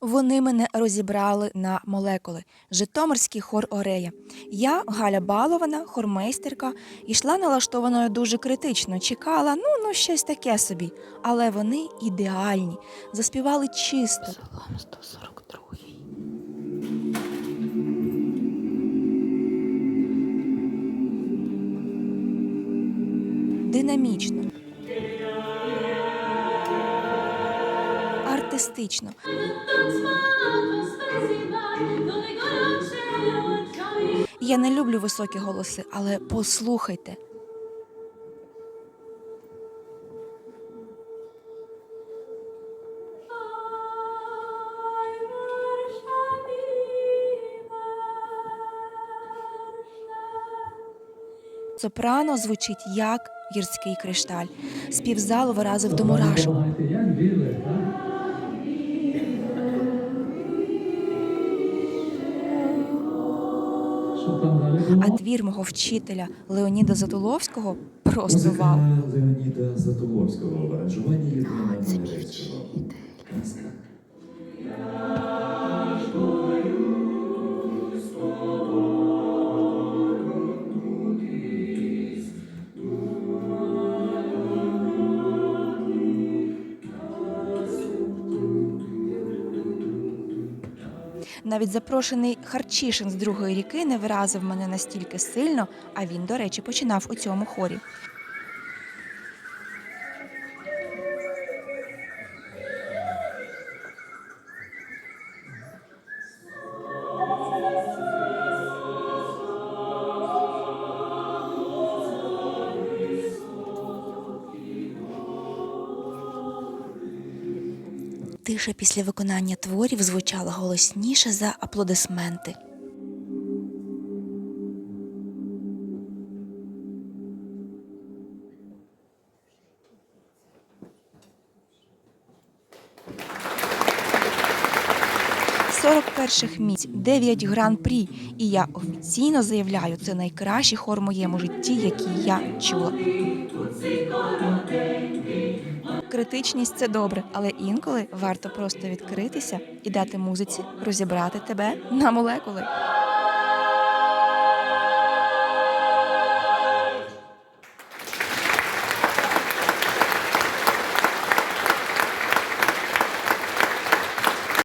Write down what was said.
Вони мене розібрали на молекули. Житомирський хор Орея. Я, Галя Балована, хормейстерка, йшла налаштованою дуже критично. Чекала, ну, ну, щось таке собі. Але вони ідеальні, заспівали чисто. Псалом 142. динамічно. Артистично. Я не люблю високі голоси, але послухайте. Сопрано звучить як гірський кришталь. Співзалу виразив до мурашок. А твір мого вчителя Леоніда Затуловського просто вау. Леоніда Затуловського в аранжуванні Навіть запрошений Харчишин з другої ріки не виразив мене настільки сильно, а він, до речі, починав у цьому хорі. Тиша після виконання творів звучала голосніше за аплодисменти. Сорок перших місць, 9 гран-прі, і я офіційно заявляю, це найкращий хор в моєму житті, який я чула. Критичність це добре, але інколи варто просто відкритися і дати музиці розібрати тебе на молекули.